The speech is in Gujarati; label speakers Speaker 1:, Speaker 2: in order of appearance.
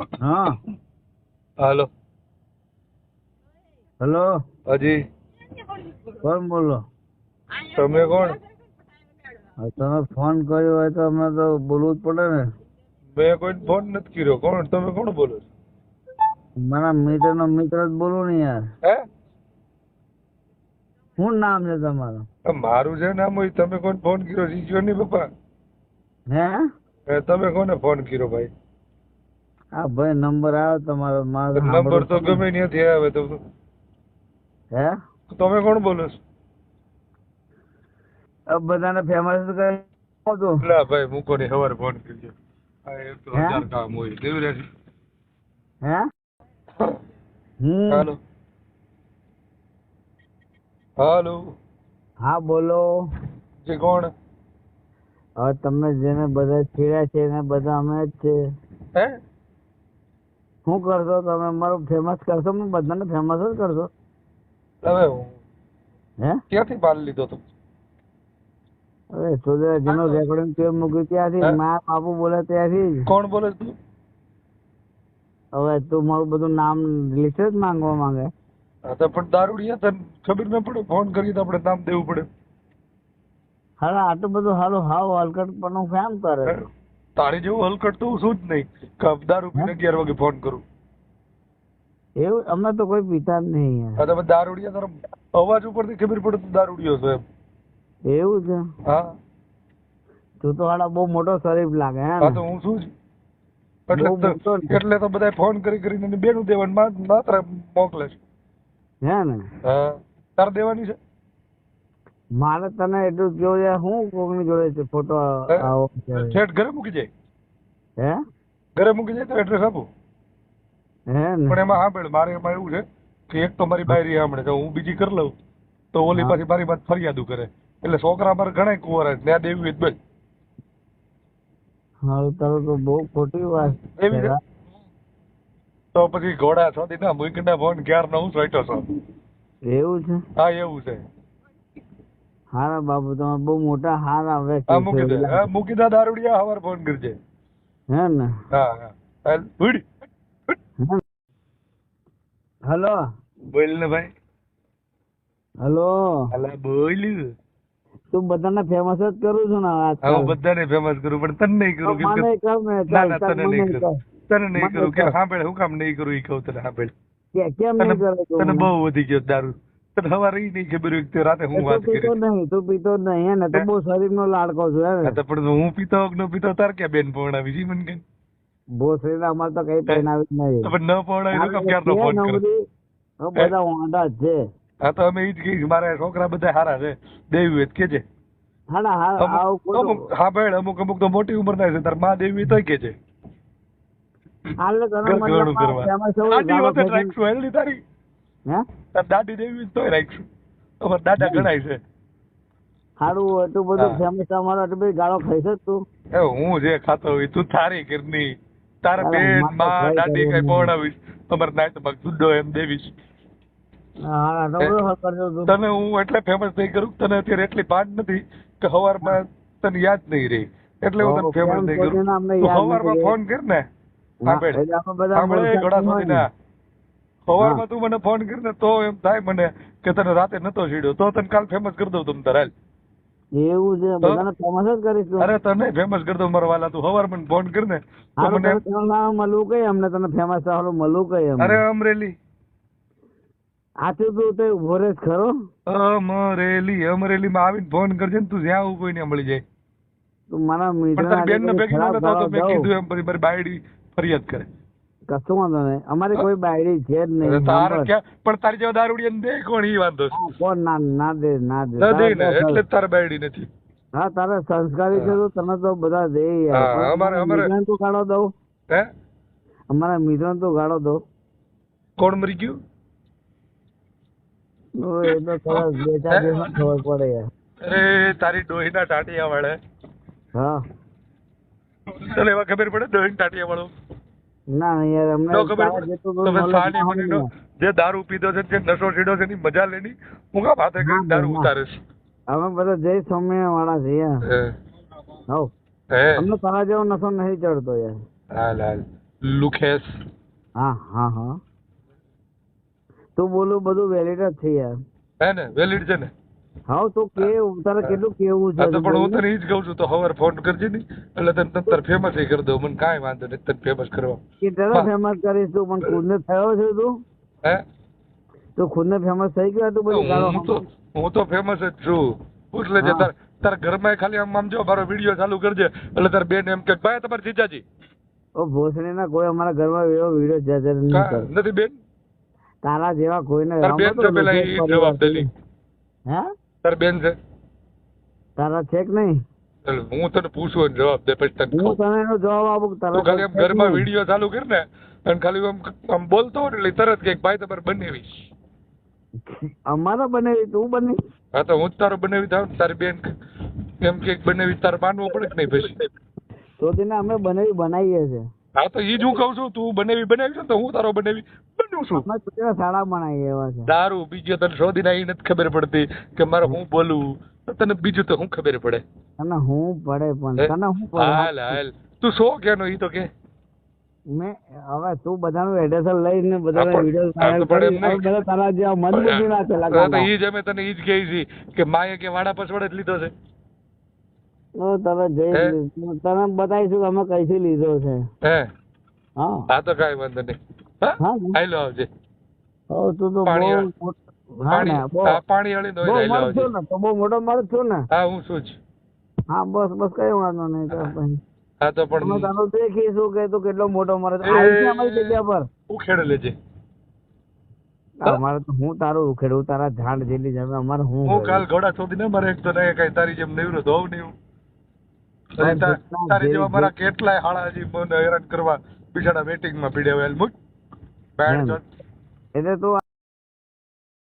Speaker 1: હા.
Speaker 2: હાલો.
Speaker 1: હેલો.
Speaker 2: હાજી.
Speaker 1: કોણ બોલો?
Speaker 2: તમે કોણ?
Speaker 1: તમે ફોન કર્યો હોય તો અમે તો બોલવું જ પડે ને.
Speaker 2: મેં કોઈ ફોન નથી કર્યો. કોણ? તમે કોણ બોલો છો?
Speaker 1: મારા મિત્ર નો મિત્ર જ બોલું ને યાર.
Speaker 2: હે?
Speaker 1: શું નામ છે તમારું?
Speaker 2: મારું છે નામ હોય તમે કોણ ફોન કર્યો? શીખ્યો નહીં પપ્પા?
Speaker 1: હે,
Speaker 2: તમે કોને ફોન કર્યો ભાઈ?
Speaker 1: આ ભાઈ નંબર આવ્યો તમારો મારો
Speaker 2: નંબર તો ગમે ત્યાંથી આવે તો.
Speaker 1: હે?
Speaker 2: તમે કોણ બોલો છો?
Speaker 1: બધાને ફેમસ કરે હતું
Speaker 2: લા ભાઈ મૂકો ને સવારે ફોન કરજો આ એક તો હજાર કામ હોય. કેવી રહેશે
Speaker 1: હે? હમ.
Speaker 2: હાલો. હાલો.
Speaker 1: હા બોલો.
Speaker 2: જે કોણ?
Speaker 1: હવે તમે જેને બધા છેડ્યા છે એને બધા અમે જ છે.
Speaker 2: હે?
Speaker 1: શું કરશો? તમે મારું ફેમસ કરશો? હું બધાને ફેમસ જ કરશો.
Speaker 2: હવે હે ક્યાંથી બાલ લીધો તો?
Speaker 1: અરે સુધરે જેનો રેકોર્ડિંગ ટેપ મૂક્યું ત્યાંથી મા બાપુ બોલે ત્યાંથી
Speaker 2: કોણ બોલે તું?
Speaker 1: હવે તું મારું બધું નામ લિસ્ટ જ માંગવા માંગે.
Speaker 2: હા તો પણ દારૂડિયા તને ખબર ન પડે ફોન કરીએ તો આપણે નામ દેવું પડે.
Speaker 1: હા આટલું બધું હાલો હાવ હલકટ પણ કેમ કરે.
Speaker 2: હે? તારી જેવું હલકટ તો હું શું જ નહીં. દારૂ પીને અગિયાર વાગે ફોન કરું.
Speaker 1: એવું? અમને તો કોઈ પીતા જ નહીં યાર.
Speaker 2: હા તમે દારૂડિયા તારો અવાજ ઉપરથી ખબર પડે તું દારૂડિયો છો એમ.
Speaker 1: એવું છે?
Speaker 2: હા.
Speaker 1: તું તો આડા બહુ મોટો શરીફ લાગે હે
Speaker 2: તો હું શું એટલે તો એટલે તો બધા ફોન કરી કરીને બેનું દેવાનું. માત્ર મોકલે છે.
Speaker 1: હે ને?
Speaker 2: હા. તારે દેવાની છે?
Speaker 1: મારે તને એટલું જ કેવું છે હું કોકની જોડે છે ફોટો
Speaker 2: હે?
Speaker 1: આવો છે.
Speaker 2: ઘરે મૂકી જાય
Speaker 1: હે?
Speaker 2: ઘરે મૂકી જાય તો એડ્રેસ આપું.
Speaker 1: હે
Speaker 2: પણ એમાં સાંભળ મારે એમાં એવું છે કે એક તો મારી બાયરી સાંભળે તો હું બીજી કરી લઉં. તો ઓલી પાછી મારી વાત ફરિયાદો કરે. એટલે છોકરા મારે ઘણા કુંવર ત્યાં દેવી જ ભાઈ
Speaker 1: હારું તારું તો બહુ ખોટી વાત
Speaker 2: એવી? તો પછી ઘોડા છો ના મૂકીને ફોન ક્યાર નો હું સોઈટો છો?
Speaker 1: એવું છે?
Speaker 2: હા એવું છે.
Speaker 1: હારા બાપુ તમે બહુ મોટા હાર આવે
Speaker 2: હા મૂકી દે. હા મૂકી દે દારૂડિયા હવાર ફોન કરજે.
Speaker 1: હે ને?
Speaker 2: હા હા. હાલ, બોલ ને ભાઈ.
Speaker 1: હલો.
Speaker 2: હાલા બોલ.
Speaker 1: તું બધાને ફેમસ જ કરું છું ને
Speaker 2: હા હું બધાને ફેમસ કરું પણ તને નહીં કરું કેમ કે
Speaker 1: ને
Speaker 2: ના ના તને નહીં
Speaker 1: કરું.
Speaker 2: તને નહીં કરું. કે
Speaker 1: હા
Speaker 2: સાંભળ હું કામ નહીં કરું એ કહું તને સાંભળ.
Speaker 1: કે- કેમ નહીં કરું
Speaker 2: તને બહુ વધી ગયો દારૂ. સવારે નહીં ખબર હોય રાતે હું
Speaker 1: તું
Speaker 2: વાત કરી.
Speaker 1: નહીં તું પીતો નહીં ને બહુ શરીર નો લાડકો છું હે
Speaker 2: તો પણ હું પીતો ન પીતો તાર કે બેન મને કે
Speaker 1: બહુ શરીર અમારે તો કઈ પહેરાવી નહીં.
Speaker 2: પણ ન તો ફોન
Speaker 1: બધા છે.
Speaker 2: હા તો અમે ઈ જ કહીશું મારા છોકરા બધા સારા છે. દેવી હોય કે
Speaker 1: છે? હા
Speaker 2: ભાઈ અમુક અમુક તો મોટી ઉંમરના છે તારમાં દેવી તોય
Speaker 1: કે
Speaker 2: છે.
Speaker 1: મતલબ
Speaker 2: ઘરનું કરવા હેલની
Speaker 1: હે
Speaker 2: તાર. દાદી દેવી તોય રાખશું અમારા દાદા ગણાય છે.
Speaker 1: સારું એટલું બધું ફેમસ તમારો એટલી બધી ગાળો ખાઈ છે તું.
Speaker 2: એ હું જે ખાતો હોય તું તારી ઘરની. તારા
Speaker 1: બેનમાં
Speaker 2: દાદી કઈ
Speaker 1: કરવાનું.
Speaker 2: પહોંચાવીશ નાય તો દુડો એમ દેવીશ.
Speaker 1: હા નવરો હળ કરજો તું.
Speaker 2: તને હું એટલે ફેમસ નહીં કરું તને અત્યારે એટલી ભાન નથી કે સવારમાં તને યાદ નહીં રહી. એટલે હું તને ફેમસ નહીં કરું. તું
Speaker 1: રહી?
Speaker 2: ફોન કર ને. સાંભળ. ઘોડા સુધી
Speaker 1: ને.
Speaker 2: સવારમાં તું મને ફોન કરીને તો એમ થાય મને કે તને રાતે નતો છેડ્યો. તો તને કાલ ફેમસ કરી દઉં તમ તારે.
Speaker 1: એવું છે બધાને ફેમસ જ કરીશ
Speaker 2: અરે તને ફેમસ કરી દઉં મારા વાલા તું સવાર મને ફોન કર ને તો મને
Speaker 1: મળવું કઈ અમને તને ફેમસ થવાનું મળું કઈ
Speaker 2: અરે અમરેલી.
Speaker 1: આથી તું તો ઊભો રે ખરો?
Speaker 2: અમરેલી અમરેલી માં આવીને ફોન કરજે ને તું જ્યાં ઊભો ને મળી જાય.
Speaker 1: તું મારા મિત્ર
Speaker 2: બેન ને ભેગી નતો તો મેં કીધું એમ પછી મારી બાયડી ફરિયાદ કરે.
Speaker 1: કશું વાંધો નહીં. અમારી કોઈ બાયડી છે જ નહીં.
Speaker 2: તારે ક્યાં? પણ તારી જેવા દારૂડિયા દે કોણ ઈ વાંધો છે.
Speaker 1: કોણ? ના ના દે ના દે.
Speaker 2: ના દે ને એટલે તારે બાયડી નથી.
Speaker 1: હા તારે સંસ્કારી છે તો તને તો બધા દે યાર.
Speaker 2: અમારે- અમારે-
Speaker 1: તું ગાળો દઉં.
Speaker 2: હે?
Speaker 1: અમારા મિત્રને તો ગાળો દઉં.
Speaker 2: કોણ મરી ગયું? અરે તારી ડોહીના ટાટિયા વાળે.
Speaker 1: હા.
Speaker 2: તને એવા ખબર પડે ડોહીના ટાટિયા વાળો?
Speaker 1: ના યાર અમને
Speaker 2: ખબર તમે. જે દારૂ પીધો છે જે નશો સીડો છે એની મજા લેની. હું કામ હાથે કઈ દારૂ. ઉતારે છે
Speaker 1: અમે બધા જય સૌમ્ય વાળા છીએ
Speaker 2: હે.
Speaker 1: હવ. અમને તારા જેવો નશો નહીં ચડતો યાર.
Speaker 2: હાલ હાલ. લુખેસ
Speaker 1: હા હા હા. તું બોલું બધું વેલિડ જ છે યાર.
Speaker 2: હે ને વેલિડ છે ને?
Speaker 1: હા તો કે તારે કેટલું કેવું છે
Speaker 2: પણ હું તને જ કહું છું તો હવાર ફોન કરજે ને એટલે તને તંતર ફેમસ કરી દઉં મને કાંઈ વાંધો નહીં તને ફેમસ કરવા.
Speaker 1: કે
Speaker 2: તને
Speaker 1: ફેમસ કરીશ તું પણ ખુદને થયો છે તું?
Speaker 2: હે?
Speaker 1: તો ખુદને ફેમસ થઈ ગયો તું બધું
Speaker 2: હું તો હું તો ફેમસ જ છું. એટલે
Speaker 1: જે
Speaker 2: તાર તાર ઘરમાં ખાલી આમ આમ જો મારો વીડિયો ચાલુ કરજે એટલે તાર બેન એમ કે ભાઈ તમારે જીજાજી.
Speaker 1: ઓ ભોસડી ના કોઈ અમારા ઘરમાં એવો વીડિયો જાજર
Speaker 2: નથી બેન?
Speaker 1: તારા જેવા કોઈને
Speaker 2: બેન
Speaker 1: તો
Speaker 2: પેલા જવાબ દેલી
Speaker 1: હે?
Speaker 2: તાર બેન છે?
Speaker 1: તારા છે કે નહીં?
Speaker 2: ચાલ હું તને પૂછું જવાબ દે પછી તને
Speaker 1: હું તને એનો જવાબ આપું તારા
Speaker 2: ખાલી આમ ઘરમાં વીડિયો ચાલુ કર ને અને ખાલી આમ આમ બોલતો હોય એટલે તરત કે ભાઈ તમારે બનાવી
Speaker 1: અમારે બનાવી તું બની
Speaker 2: હા તો હું જ તારો બનાવી થાવ તારી બેન એમ કે બનાવી તારે માનવું પડે કે નહીં પછી?
Speaker 1: તો તેને અમે બનાવી બનાવીએ છે
Speaker 2: હા તો એ જ હું કહું છું તું બનાવી બનાવી છે તો હું તારો બનાવી બન્યું છું. દારૂ બીજો તને શોધીને આવી નથી ખબર પડતી કે મારે હું બોલું તો તને બીજું તો હું ખબર પડે?
Speaker 1: તને હું પડે પણ તને હું
Speaker 2: હાલ
Speaker 1: પડે?
Speaker 2: હાલ તું શો કેનો ઈ તો કે?
Speaker 1: મેં હવે તું બધાનું એડ્રેસ લઈને બધાના વિડિયો બધા તારા જેવા મનબુદ્ધિ ના છે
Speaker 2: તો ઈ જ અમે તને ઈ જ કહી છી કે માએ કે વાડા પછવાડે જ લીધો છે.
Speaker 1: તો તમે જઈ? બતાવીશું અમે કઈથી લીધો છે?
Speaker 2: હે?
Speaker 1: હા.
Speaker 2: હા તો કાંઈ વાંધો નહીં. હા? આવજે.
Speaker 1: તું તો બહુ ને,
Speaker 2: પાણી પાણી હળી દો
Speaker 1: બહુ
Speaker 2: આયલો આવજે.
Speaker 1: ને તો બહુ મોટો મર્દ છું ને?
Speaker 2: હા હું શું જ.
Speaker 1: હા બસ બસ કઈ વાંધો નહીં તો
Speaker 2: હા. તો
Speaker 1: અમે તારો દેખીશું કે તું કેટલો મોટો મર્દ
Speaker 2: એ-
Speaker 1: આવી અમારી જગ્યા પર.
Speaker 2: ઉખેડ લેજે.
Speaker 1: અમારે તો હું તારું ઉખેડું તારા ઝાડ જેટલી જમે અમારે હું
Speaker 2: હું કાલ ઘોડા શોધીને મારે એક તો નહીં કઈ તારી જેમ નહીં તો નહીં હું.
Speaker 1: પણ
Speaker 2: હજી તા-
Speaker 1: જેટલા
Speaker 2: તારી જેવા મારા કેટલાય હાળા હજી હેરાન કરવા. બિચારા વેટિંગમાં પીડ્યા હોય મૂક.
Speaker 1: એટલે તું